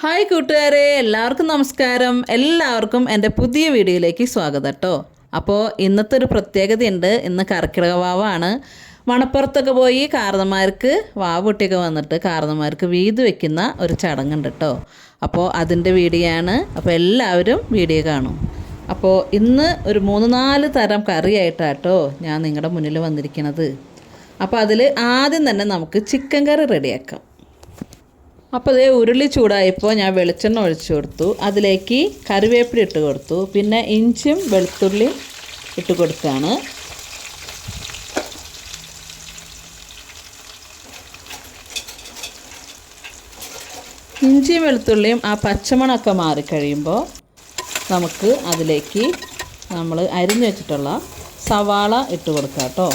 Hi കൂട്ടുകാരെ എല്ലാവർക്കും നമസ്കാരം. എല്ലാവർക്കും എന്റെ പുതിയ വീഡിയോയിലേക്ക് സ്വാഗതം കേട്ടോ. അപ്പോൾ ഇന്നത്തെ ഒരു പ്രത്യേകതയുണ്ട്. ഇന്ന് കർക്കിടക വാവാണ്. മണപ്പുറത്തൊക്കെ പോയി കാർന്നമാർക്ക് വാവ് പൊട്ടിയൊക്കെ വന്നിട്ട് കാർന്നമാർക്ക് വീത് വെക്കുന്ന ഒരു ചടങ്ങുണ്ട് കേട്ടോ. അപ്പോൾ അതിന്റെ വീഡിയോ ആണ് അപ്പോൾ എല്ലാവരും വീഡിയോ കാണും. അപ്പോൾ ഇന്ന് ഒരു മൂന്ന് നാല് തരം കറിയായിട്ടാട്ടോ ഞാൻ നിങ്ങളുടെ മുന്നിൽ വന്നിരിക്കുന്നത്. അപ്പോൾ അതിൽ ആദ്യം തന്നെ നമുക്ക് ചിക്കൻ കറി റെഡിയാക്കാം. അപ്പോൾ അതേ ഉരുളി ചൂടായപ്പോൾ ഞാൻ വെളിച്ചെണ്ണ ഒഴിച്ചു കൊടുത്തു. അതിലേക്ക് കറിവേപ്പില ഇട്ട് കൊടുത്തു. പിന്നെ ഇഞ്ചും വെളുത്തുള്ളിയും ഇട്ട് കൊടുത്താണ് ഇഞ്ചിയും വെളുത്തുള്ളിയും ആ പച്ചമണമൊക്കെ മാറിക്കഴിയുമ്പോൾ നമുക്ക് അതിലേക്ക് നമ്മൾ അരിഞ്ഞു വെച്ചിട്ടുള്ള സവാള ഇട്ട് കൊടുക്കാം കേട്ടോ.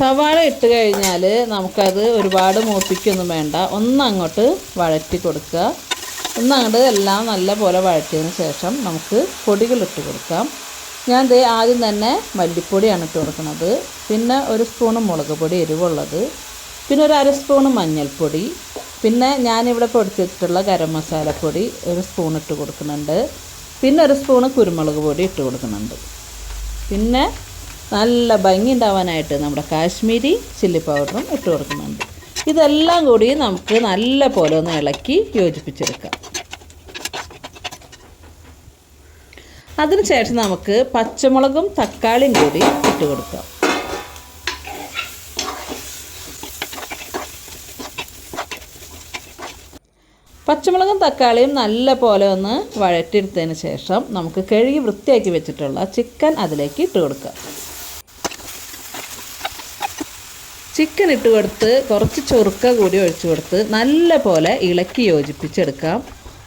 സവാള ഇട്ട് കഴിഞ്ഞാൽ നമുക്കത് ഒരുപാട് മൂപ്പിക്കൊന്നും വേണ്ട. ഒന്നങ്ങോട്ട് വഴറ്റി കൊടുക്കുക. ഒന്നങ്ങോട്ട് എല്ലാം നല്ല പോലെ വഴറ്റിയതിന് ശേഷം നമുക്ക് പൊടികളിട്ട് കൊടുക്കാം. ഞാൻ ദേ ആദ്യം തന്നെ മല്ലിപ്പൊടിയാണ് ഇട്ട് കൊടുക്കുന്നത്. പിന്നെ ഒരു സ്പൂണ് മുളക് പൊടി എരിവുള്ളത്. പിന്നെ ഒരു അര സ്പൂണ് മഞ്ഞൾപ്പൊടി. പിന്നെ ഞാനിവിടെ പൊടിച്ച് വെച്ചിട്ടുള്ള ഗരം മസാലപ്പൊടി ഒരു സ്പൂൺ ഇട്ട് കൊടുക്കുന്നുണ്ട്. പിന്നെ ഒരു സ്പൂണ് കുരുമുളക് പൊടി ഇട്ട് കൊടുക്കുന്നുണ്ട്. പിന്നെ നല്ല ഭംഗി ഉണ്ടാവാനായിട്ട് നമ്മുടെ കാശ്മീരി ചില്ലി പൗഡറും ഇട്ട് കൊടുക്കുന്നുണ്ട്. ഇതെല്ലാം കൂടി നമുക്ക് നല്ല പോലെ ഒന്ന് ഇളക്കി യോജിപ്പിച്ചെടുക്കാം. അതിനുശേഷം നമുക്ക് പച്ചമുളകും തക്കാളിയും കൂടി ഇട്ട് കൊടുക്കാം. പച്ചമുളകും തക്കാളിയും നല്ല പോലെ ഒന്ന് വഴറ്റിയെടുത്തതിന് ശേഷം നമുക്ക് കഴുകി വൃത്തിയാക്കി വെച്ചിട്ടുള്ള ചിക്കൻ അതിലേക്ക് ഇട്ട് കൊടുക്കാം. ചിക്കൻ ഇട്ട് കൊടുത്ത് കുറച്ച് ചൊറുക്ക കൂടി ഒഴിച്ചു കൊടുത്ത് നല്ല പോലെ ഇളക്കി യോജിപ്പിച്ചെടുക്കാം.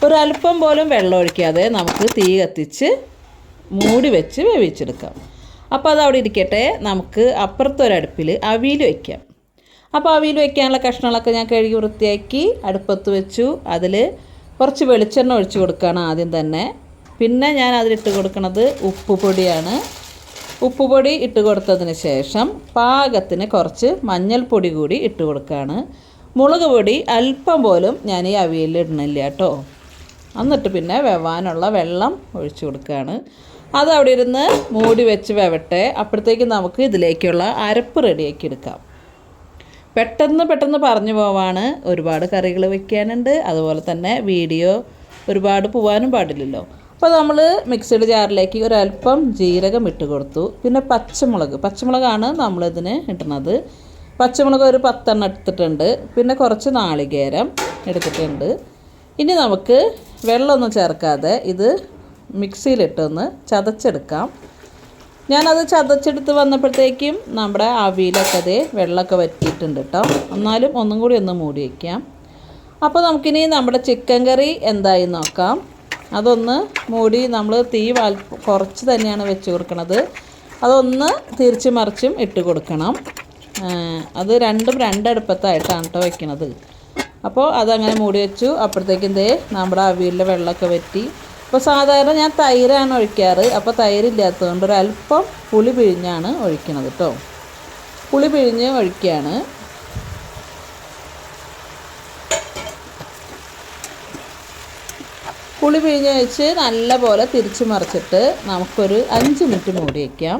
ഒരല്പം പോലും വെള്ളം ഒഴിക്കാതെ നമുക്ക് തീ കത്തിച്ച് മൂടി വെച്ച് വേവിച്ചെടുക്കാം. അപ്പോൾ അത് അവിടെ ഇരിക്കട്ടെ. നമുക്ക് അപ്പുറത്തൊരടുപ്പിൽ അവിയിൽ വയ്ക്കാം അപ്പോൾ അവിയിൽ വയ്ക്കാനുള്ള കഷ്ണങ്ങളൊക്കെ ഞാൻ കഴുകി വൃത്തിയാക്കി അടുപ്പത്ത് വെച്ചു. അതിൽ കുറച്ച് വെളിച്ചെണ്ണ ഒഴിച്ചു കൊടുക്കുകയാണ് ആദ്യം തന്നെ. പിന്നെ ഞാൻ അതിലിട്ട് കൊടുക്കുന്നത് ഉപ്പ് പൊടിയാണ്. ഉപ്പുപൊടി ഇട്ട് കൊടുത്തതിന് ശേഷം പാകത്തിന് കുറച്ച് മഞ്ഞൾപ്പൊടി കൂടി ഇട്ട് കൊടുക്കുകയാണ് മുളക് പൊടി അല്പം പോലും ഞാൻ ഈ അവിയലിൽ ഇടണില്ല കേട്ടോ. എന്നിട്ട് പിന്നെ വെവാനുള്ള വെള്ളം ഒഴിച്ചു കൊടുക്കുകയാണ് അത് അവിടെ ഇരുന്ന് മൂടി വെച്ച് വെവട്ടെ. അപ്പോഴത്തേക്ക് നമുക്ക് ഇതിലേക്കുള്ള അരപ്പ് റെഡിയാക്കി എടുക്കാം. പെട്ടെന്ന് പെട്ടെന്ന് പറഞ്ഞു പോവാണ്. ഒരുപാട് കറികൾ വെക്കാനുണ്ട്. അതുപോലെ തന്നെ വീഡിയോ ഒരുപാട് പോവാനും പാടില്ലല്ലോ. അപ്പോൾ നമ്മൾ മിക്സിയുടെ ജാറിലേക്ക് ഒരല്പം ജീരകം ഇട്ട് കൊടുത്തു. പിന്നെ പച്ചമുളക്. പച്ചമുളകാണ് നമ്മളിതിന് ഇടുന്നത്. പച്ചമുളക് ഒരു പത്തെണ്ണം എടുത്തിട്ടുണ്ട്. പിന്നെ കുറച്ച് നാളികേരം എടുത്തിട്ടുണ്ട്. ഇനി നമുക്ക് വെള്ളമൊന്നും ചേർക്കാതെ ഇത് മിക്സിയിലിട്ടൊന്ന് ചതച്ചെടുക്കാം. ഞാനത് ചതച്ചെടുത്ത് വന്നപ്പോഴത്തേക്കും നമ്മുടെ അവിയിലൊക്കെ അതേ വെള്ളമൊക്കെ വറ്റിയിട്ടുണ്ട് കേട്ടോ. എന്നാലും ഒന്നും കൂടി ഒന്ന് മൂടി വയ്ക്കാം. അപ്പോൾ നമുക്കിനി നമ്മുടെ ചിക്കൻ കറി എന്തായി നോക്കാം. അതൊന്ന് മൂടി നമ്മൾ തീ വാൽ കുറച്ച് തന്നെയാണ് വെച്ച് കൊടുക്കുന്നത് അതൊന്ന് തിരിച്ച് മറിച്ചും ഇട്ട് കൊടുക്കണം. അത് രണ്ടും രണ്ടടുപ്പത്തായിട്ടാണ് കേട്ടോ വെക്കണത്. അപ്പോൾ അതങ്ങനെ മൂടി വെച്ചു. അപ്പോഴത്തേക്കും ദേ നമ്മുടെ അവിയലിലെ വെള്ളമൊക്കെ വറ്റി. അപ്പോൾ സാധാരണ ഞാൻ തൈരാണ് ഒഴിക്കാറ്. അപ്പോൾ തൈരില്ലാത്തതുകൊണ്ട് അല്പം പുളി പിഴിഞ്ഞാണ് ഒഴിക്കണത് കേട്ടോ പുളി പിഴിഞ്ഞ് ഒഴിക്കുകയാണ് പുളി പിഴിഞ്ഞ് വെച്ച് നല്ലപോലെ തിരിച്ചു മറിച്ചിട്ട് നമുക്കൊരു അഞ്ച് മിനിറ്റ് മൂടി വയ്ക്കാം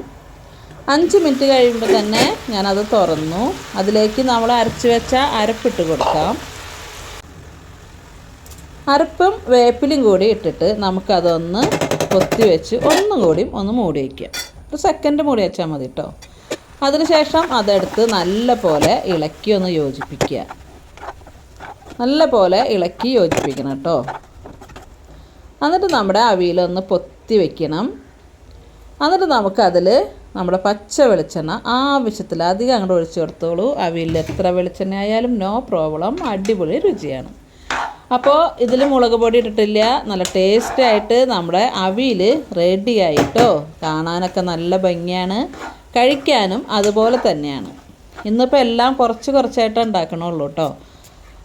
അഞ്ച് മിനിറ്റ് കഴിയുമ്പോൾ തന്നെ ഞാനത് തുറന്നു. അതിലേക്ക് നമ്മൾ അരച്ച് വെച്ച അരപ്പിട്ട് കൊടുക്കാം. അരപ്പും വേപ്പിലും കൂടി ഇട്ടിട്ട് നമുക്കതൊന്ന് കൊത്തി വെച്ച് ഒന്നും കൂടി ഒന്ന് മൂടി വയ്ക്കാം ഒരു സെക്കൻഡ് മൂടി വെച്ചാൽ മതി കേട്ടോ അതിനുശേഷം അതെടുത്ത് നല്ല പോലെ ഇളക്കി ഒന്ന് യോജിപ്പിക്കുക. നല്ല പോലെ ഇളക്കി യോജിപ്പിക്കണം കേട്ടോ എന്നിട്ട് നമ്മുടെ അവിയിലൊന്ന് പൊത്തി വെക്കണം. എന്നിട്ട് നമുക്കതിൽ നമ്മുടെ പച്ച വെളിച്ചെണ്ണ ആവശ്യത്തിൽ അധികം അങ്ങോട്ട് ഒഴിച്ചു കൊടുത്തോളൂ. അവിയിൽ എത്ര വെളിച്ചെണ്ണ ആയാലും നോ പ്രോബ്ലം അടിപൊളി രുചിയാണ്. അപ്പോൾ ഇതിൽ മുളക് പൊടി ഇട്ടിട്ടില്ല. നല്ല ടേസ്റ്റ് ആയിട്ട് നമ്മുടെ അവിയിൽ റെഡി ആയിട്ടോ? കാണാനൊക്കെ നല്ല ഭംഗിയാണ്. കഴിക്കാനും അതുപോലെ തന്നെയാണ്. ഇന്നിപ്പോൾ എല്ലാം കുറച്ച് കുറച്ചായിട്ട് ഉണ്ടാക്കണുള്ളൂ കേട്ടോ.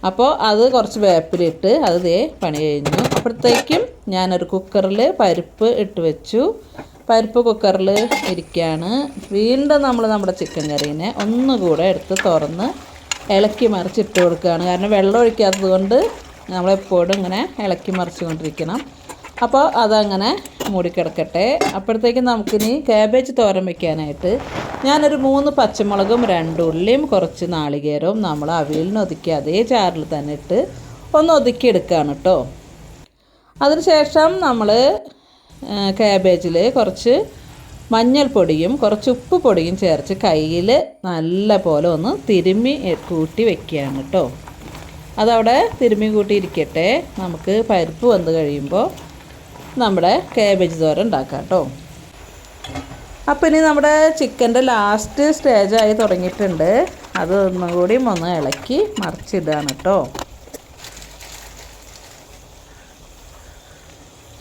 അപ്പോൾ അത് കുറച്ച് വേപ്പിലിട്ട് അത് ദേ പണി കഴിഞ്ഞു. അപ്പോഴത്തേക്കും ഞാനൊരു കുക്കറിൽ പരിപ്പ് ഇട്ട് വെച്ചു. പരിപ്പ് കുക്കറിൽ ഇരിക്കുകയാണ് വീണ്ടും നമ്മൾ നമ്മുടെ ചിക്കൻ കറീനെ ഒന്നുകൂടെ എടുത്ത് തുറന്ന് ഇളക്കി മറിച്ചിട്ട് കൊടുക്കുകയാണ്. കാരണം വെള്ളം ഒഴിക്കാത്തത് കൊണ്ട് നമ്മളെപ്പോഴും ഇങ്ങനെ ഇളക്കി മറിച്ചുകൊണ്ടിരിക്കണം. അപ്പോൾ അതങ്ങനെ മൂടിക്കിടക്കട്ടെ. അപ്പോഴത്തേക്കും നമുക്കിനി കാബേജ് തോരൻ വയ്ക്കാനായിട്ട് ഞാനൊരു മൂന്ന് പച്ചമുളകും രണ്ട് ഉള്ളിയും കുറച്ച് നാളികേരവും നമ്മൾ അവിയലിന് ഒതുക്കി അതേ ചാറിൽ തന്നെ ഇട്ട് ഒന്ന് ഒതുക്കിയെടുക്കുകയാണ് കേട്ടോ അതിനുശേഷം നമ്മൾ കാബേജിൽ കുറച്ച് മഞ്ഞൾപ്പൊടിയും കുറച്ച് ഉപ്പ് പൊടിയും ചേർച്ച് കയ്യിൽ നല്ല പോലെ ഒന്ന് തിരുമ്മി കൂട്ടി വെക്കുകയാണ് കേട്ടോ അതവിടെ തിരുമ്മി കൂട്ടി ഇരിക്കട്ടെ നമുക്ക് പരിപ്പ് വന്ന് കഴിയുമ്പോൾ നമ്മുടെ കേബേജ് തോരൻ ഉണ്ടാക്കാം കേട്ടോ. അപ്പോൾ ഇനി നമ്മുടെ ചിക്കന്റെ ലാസ്റ്റ് സ്റ്റേജായി തുടങ്ങിയിട്ടുണ്ട്. അത് ഒന്നും കൂടി ഒന്ന് ഇളക്കി മറിച്ചിടുകയാണ് കേട്ടോ.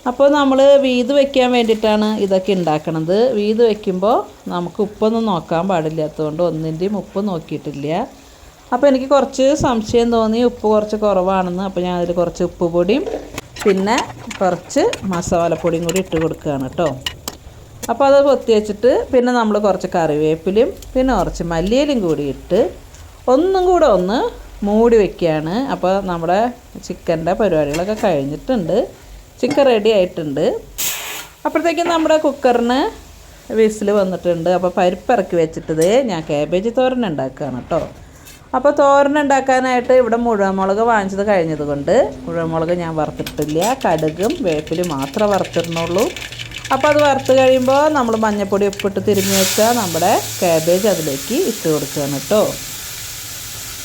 അപ്പോൾ നമ്മൾ വീത് വെക്കാൻ വേണ്ടിയിട്ടാണ് ഇതൊക്കെ ഉണ്ടാക്കണത്. വീത് വെക്കുമ്പോൾ നമുക്ക് ഉപ്പൊന്നും നോക്കാൻ പാടില്ലാത്തതുകൊണ്ട് ഒന്നിന്റെയും ഉപ്പ് നോക്കിയിട്ടില്ല. അപ്പോൾ എനിക്ക് കുറച്ച് സംശയം തോന്നി. ഉപ്പ് കുറച്ച് കുറവാണെന്ന്. അപ്പോൾ ഞാൻ അതിൽ കുറച്ച് ഉപ്പ് പൊടിയും പിന്നെ കുറച്ച് മസാലപ്പൊടിയും കൂടി ഇട്ട് കൊടുക്കുകയാണ് കേട്ടോ. അപ്പോൾ അത് പൊത്തി വെച്ചിട്ട് പിന്നെ നമ്മൾ കുറച്ച് കറിവേപ്പിലയും പിന്നെ കുറച്ച് മല്ലിയിലും കൂടി ഇട്ട് ഒന്നും കൂടെ ഒന്ന് മൂടി വെക്കുകയാണ്. അപ്പോൾ നമ്മുടെ ചിക്കന്റെ പരിപാടികളൊക്കെ കഴിഞ്ഞിട്ടുണ്ട്. ചിക്കൻ റെഡി ആയിട്ടുണ്ട്. അപ്പോഴത്തേക്കും നമ്മുടെ കുക്കറിന് വിസിൽ വന്നിട്ടുണ്ട്. അപ്പോൾ പരിപ്പ് ഇറക്കി വെച്ചിട്ടത് ഞാൻ കാബേജ് തോരൻ ഉണ്ടാക്കുകയാണ് കേട്ടോ. അപ്പോൾ തോരൻ ഉണ്ടാക്കാനായിട്ട് ഇവിടെ മുഴുവൻമുളക് വാങ്ങിച്ചത് കഴിഞ്ഞത് കൊണ്ട് മുഴുവൻമുളക് ഞാൻ വറുത്തിട്ടില്ല. കടുകും വേപ്പിലും മാത്രമേ വറുത്തിരുന്നുള്ളൂ. അപ്പോൾ അത് വറുത്ത് കഴിയുമ്പോൾ നമ്മൾ മഞ്ഞപ്പൊടി ഉപ്പിട്ട് തിരിഞ്ഞ് വെച്ചാൽ നമ്മുടെ കാബേജ് അതിലേക്ക് ഇട്ട് കൊടുക്കുകയാണ് കേട്ടോ.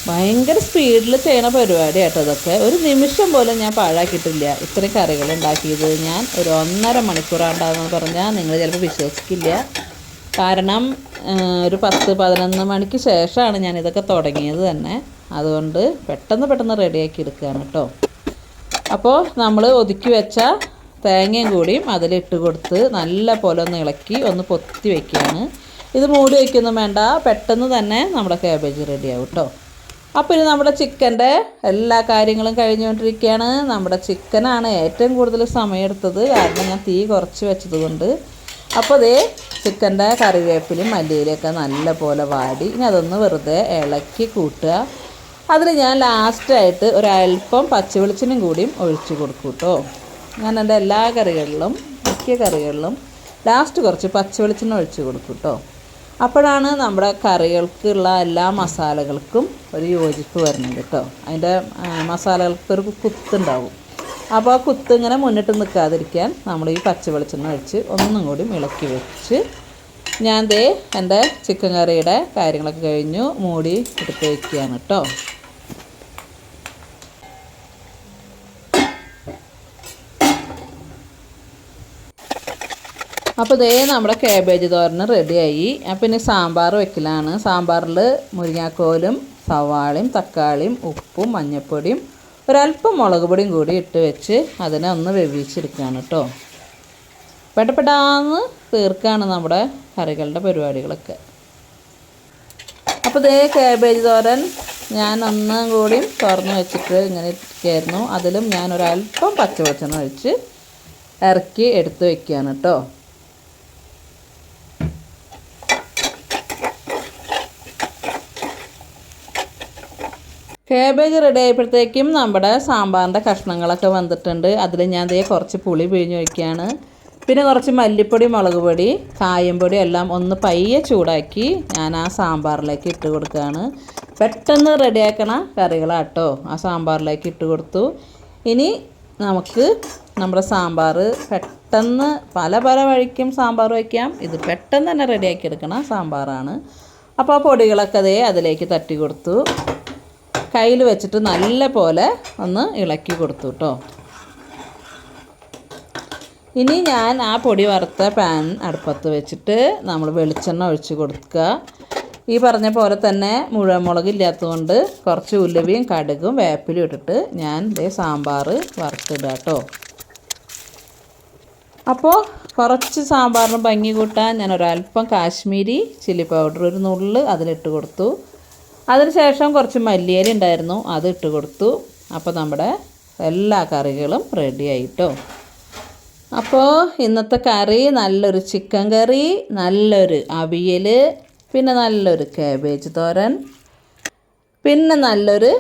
ഭയങ്കര സ്പീഡിൽ ചെയ്യണ പരിപാടി കേട്ടോ ഇതൊക്കെ. ഒരു നിമിഷം പോലും ഞാൻ പാഴാക്കിയിട്ടില്ല. ഇത്രയും കറികൾ ഉണ്ടാക്കിയത് ഞാൻ ഒരു ഒന്നര മണിക്കൂറാണ്ടാന്ന് പറഞ്ഞാൽ നിങ്ങൾ ചിലപ്പോൾ വിശ്വസിക്കില്ല. കാരണം ഒരു പത്ത് പതിനൊന്ന് മണിക്ക് ശേഷമാണ് ഞാൻ ഇതൊക്കെ തുടങ്ങിയത് തന്നെ. അതുകൊണ്ട് പെട്ടെന്ന് പെട്ടെന്ന് റെഡിയാക്കി എടുക്കുകയാണ് കേട്ടോ. അപ്പോൾ നമ്മൾ ഒതുക്കി വെച്ച തേങ്ങയും കൂടിയും അതിലിട്ട് കൊടുത്ത് നല്ല പോലെ ഒന്ന് ഇളക്കി ഒന്ന് പൊത്തി വയ്ക്കുകയാണ് ഇത് മൂടി വയ്ക്കൊന്നും വേണ്ട. പെട്ടെന്ന് തന്നെ നമ്മുടെ കാബേജ് റെഡിയാവും കേട്ടോ. അപ്പോൾ ഇനി നമ്മുടെ ചിക്കന്റെ എല്ലാ കാര്യങ്ങളും കഴിഞ്ഞുകൊണ്ടിരിക്കുകയാണ്. നമ്മുടെ ചിക്കനാണ് ഏറ്റവും കൂടുതൽ സമയമെടുത്തത്. കാരണം ഞാൻ തീ കുറച്ച് വെച്ചത് കൊണ്ട് അപ്പോൾ അതേ ചിക്കന്റെ കറിവേപ്പിലും മല്ലിയിലൊക്കെ നല്ല പോലെ വാടി. ഇനി അതൊന്ന് വെറുതെ ഇളക്കി കൂട്ടുക. അതിൽ ഞാൻ ലാസ്റ്റായിട്ട് ഒരൽപ്പം പച്ചവെളിച്ചിനും കൂടിയും ഒഴിച്ച് കൊടുക്കും കേട്ടോ. ഞാൻ എന്റെ എല്ലാ കറികളിലും മിക്ക കറികളിലും ലാസ്റ്റ് കുറച്ച് പച്ച വെളിച്ചെണ്ണ ഒഴിച്ച് കൊടുക്കും കേട്ടോ. അപ്പോഴാണ് നമ്മുടെ കറികൾക്കുള്ള എല്ലാ മസാലകൾക്കും ഒരു യോജിപ്പ് വരുന്നത് കേട്ടോ. അതിന്റെ മസാലകൾക്കൊരു കുത്തുണ്ടാവും. അപ്പോൾ ആ കുത്ത് ഇങ്ങനെ മുന്നിട്ട് നിൽക്കാതിരിക്കാൻ നമ്മൾ ഈ പച്ച വെളിച്ചെണ്ണ ഒഴിച്ച് ഒന്നും കൂടി ഇളക്കി വെച്ച് ഞാൻ ദേ എന്റെ ചിക്കൻ കറിയുടെ കാര്യങ്ങളൊക്കെ കഴിഞ്ഞു മൂടി എടുത്ത് വയ്ക്കുകയാണ് കേട്ടോ. അപ്പോൾ ദേ നമ്മുടെ കാബേജ് തോരന് റെഡിയായി അപ്പോൾ ഇനി സാമ്പാർ വെക്കലാണ്. സാമ്പാറിൽ മുരിങ്ങാക്കോലും സവാളയും തക്കാളിയും ഉപ്പും മഞ്ഞൾപ്പൊടിയും ഒരല്പം മുളക് പൊടിയും കൂടി ഇട്ട് വെച്ച് അതിനെ ഒന്ന് വെവിച്ചെടുക്കുകയാണ് കേട്ടോ. പെട്ടപ്പെട്ടാന്ന് തീർക്കാണ് നമ്മുടെ കറികളുടെ പരിപാടികളൊക്കെ. അപ്പോൾ ഇതേ കാബേജ് തോരൻ ഞാൻ ഒന്നും കൂടി തുറന്ന് വെച്ചിട്ട് ഇങ്ങനെ ഇരിക്കുകയായിരുന്നു. അതിലും ഞാൻ ഒരല്പം ഒഴിച്ച് ഇറക്കി എടുത്ത് വെക്കുകയാണ് കേട്ടോ. കാബേജ് റെഡി ആയപ്പോഴത്തേക്കും നമ്മുടെ സാമ്പാറിന്റെ കഷ്ണങ്ങളൊക്കെ വന്നിട്ടുണ്ട്. അതിൽ ഞാൻ ദേ കുറച്ച് പുളി പിഴിഞ്ഞ് വയ്ക്കുകയാണ്. പിന്നെ കുറച്ച് മല്ലിപ്പൊടി മുളക് പൊടി കായംപൊടി എല്ലാം ഒന്ന് പയ്യെ ചൂടാക്കി ഞാൻ ആ സാമ്പാറിലേക്ക് ഇട്ട് കൊടുക്കുകയാണ്. പെട്ടെന്ന് റെഡിയാക്കണ കറികളാട്ടോ ആ സാമ്പാറിലേക്ക് ഇട്ട് കൊടുത്തു. ഇനി നമുക്ക് നമ്മുടെ സാമ്പാർ പെട്ടെന്ന് പല പല വഴിക്കും സാമ്പാർ വയ്ക്കാം. ഇത് പെട്ടെന്ന് തന്നെ റെഡിയാക്കി എടുക്കണ സാമ്പാറാണ്. അപ്പോൾ ആ പൊടികളൊക്കെ അതേ അതിലേക്ക് തട്ടി കൊടുത്തു. കയ്യിൽ വെച്ചിട്ട് നല്ല പോലെ ഒന്ന് ഇളക്കി കൊടുത്തു കേട്ടോ ഇനി ഞാൻ ആ പൊടി വറുത്ത പാൻ അടുപ്പത്ത് വെച്ചിട്ട് നമ്മൾ വെളിച്ചെണ്ണ ഒഴിച്ച് കൊടുക്കുക ഈ പറഞ്ഞ പോലെ തന്നെ മുഴുവൻ മുളക് ഇല്ലാത്തതുകൊണ്ട് കുറച്ച് ഉലുവയും കടുകും വേപ്പിലും ഇട്ടിട്ട് ഞാൻ ഇതേ സാമ്പാർ വറുത്തിടുക കേട്ടോ അപ്പോൾ കുറച്ച് സാമ്പാറിന് ഭംഗി കൂട്ടാൻ ഞാൻ ഒരല്പം കാശ്മീരി ചില്ലി പൗഡർ ഒരു നുള്ള് അതിലിട്ട് കൊടുത്തു. അതിനുശേഷം കുറച്ച് മല്ലിയില ഉണ്ടായിരുന്നു അത് ഇട്ട് കൊടുത്തു. അപ്പോൾ നമ്മുടെ എല്ലാ കറികളും റെഡി ആയിട്ടോ. അപ്പോൾ ഇന്നത്തെ കറി നല്ലൊരു ചിക്കൻ കറി നല്ലൊരു അവിയൽ പിന്നെ നല്ലൊരു കാബേജ് തോരൻ പിന്നെ നല്ലൊരു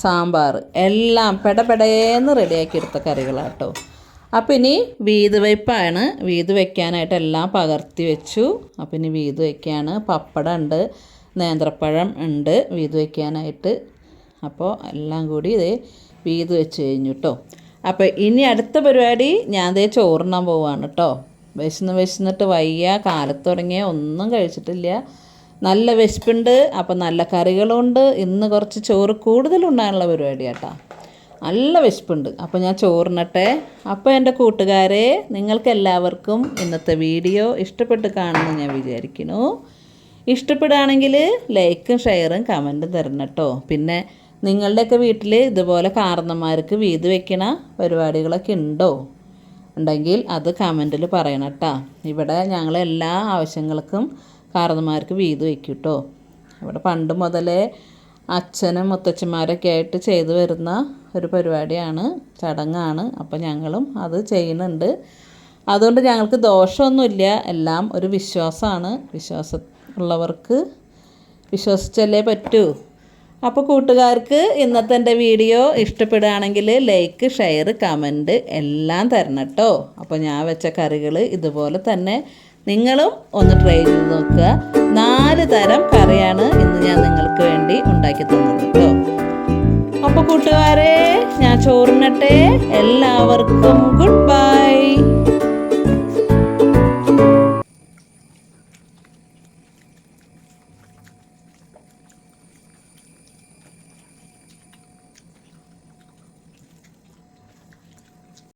സാമ്പാർ. എല്ലാം പെടപെടേന്ന് റെഡിയാക്കി എടുത്ത കറികളാട്ടോ. അപ്പം ഇനി വീത് വയ്പ്പാണ്. വീത് വയ്ക്കാനായിട്ട് എല്ലാം പകർത്തി വെച്ചു. അപ്പം ഇനി വീത് വയ്ക്കാണ്. പപ്പടം ഉണ്ട് നേന്ത്രപ്പഴം ഉണ്ട് വീത് വയ്ക്കാനായിട്ട് അപ്പോൾ എല്ലാം കൂടി ഇതേ വീത് വെച്ച് കഴിഞ്ഞു കേട്ടോ അപ്പോൾ ഇനി അടുത്ത പരിപാടി ഞാൻ ദേ ചോറിനാൻ പോവാണ് കേട്ടോ വിശന്ന് വിശന്നിട്ട് വയ്യ കാലത്ത് തുടങ്ങിയ ഒന്നും കഴിച്ചിട്ടില്ല. നല്ല വിശപ്പുണ്ട് അപ്പോൾ നല്ല കറികളുണ്ട്. ഇന്ന് കുറച്ച് ചോറ് കൂടുതലുണ്ടാകാനുള്ള പരിപാടി കേട്ടോ നല്ല വിശപ്പുണ്ട് അപ്പോൾ ഞാൻ ചോറിനട്ടെ അപ്പോൾ എന്റെ കൂട്ടുകാരെ നിങ്ങൾക്ക് എല്ലാവർക്കും ഇന്നത്തെ വീഡിയോ ഇഷ്ടപ്പെട്ട് കാണുമെന്ന് ഞാൻ വിചാരിക്കുന്നു. ഇഷ്ടപ്പെടുകയാണെങ്കിൽ ലൈക്കും ഷെയറും കമന്റും തരണം കേട്ടോ. പിന്നെ നിങ്ങളുടെയൊക്കെ വീട്ടിൽ ഇതുപോലെ കാരണന്മാർക്ക് വീത് വെക്കണ പരിപാടികളൊക്കെ ഉണ്ടോ? ഉണ്ടെങ്കിൽ അത് കമന്റിൽ പറയണം കേട്ടോ. ഇവിടെ ഞങ്ങൾ എല്ലാ ആവശ്യങ്ങൾക്കും കാരണന്മാർക്ക് വീത് വയ്ക്കും കേട്ടോ. ഇവിടെ പണ്ട് മുതലേ അച്ഛനും മുത്തച്ഛന്മാരൊക്കെ ആയിട്ട് ചെയ്തു വരുന്ന ഒരു പരിപാടിയാണ് ചടങ്ങാണ്. അപ്പോൾ ഞങ്ങളും അത് ചെയ്യുന്നുണ്ട്. അതുകൊണ്ട് ഞങ്ങൾക്ക് ദോഷമൊന്നുമില്ല. എല്ലാം ഒരു വിശ്വാസമാണ്. വിശ്വാസം ഉള്ളവർക്ക് വിശ്വസിച്ചല്ലേ പറ്റൂ. അപ്പോൾ കൂട്ടുകാർക്ക് ഇന്നത്തെ എന്റെ വീഡിയോ ഇഷ്ടപ്പെടുകയാണെങ്കിൽ ലൈക്ക് ഷെയർ കമന്റ് എല്ലാം തരണം കേട്ടോ. അപ്പോൾ ഞാൻ വെച്ച കറികൾ ഇതുപോലെ തന്നെ നിങ്ങളും ഒന്ന് ട്രൈ ചെയ്ത് നോക്കുക. നാല് തരം കറിയാണ് ഇന്ന് ഞാൻ നിങ്ങൾക്ക് വേണ്ടി ഉണ്ടാക്കി തന്നത് കേട്ടോ. അപ്പോൾ കൂട്ടുകാരെ ഞാൻ ചോറിനട്ടെ. എല്ലാവർക്കും ഗുഡ് ബൈ.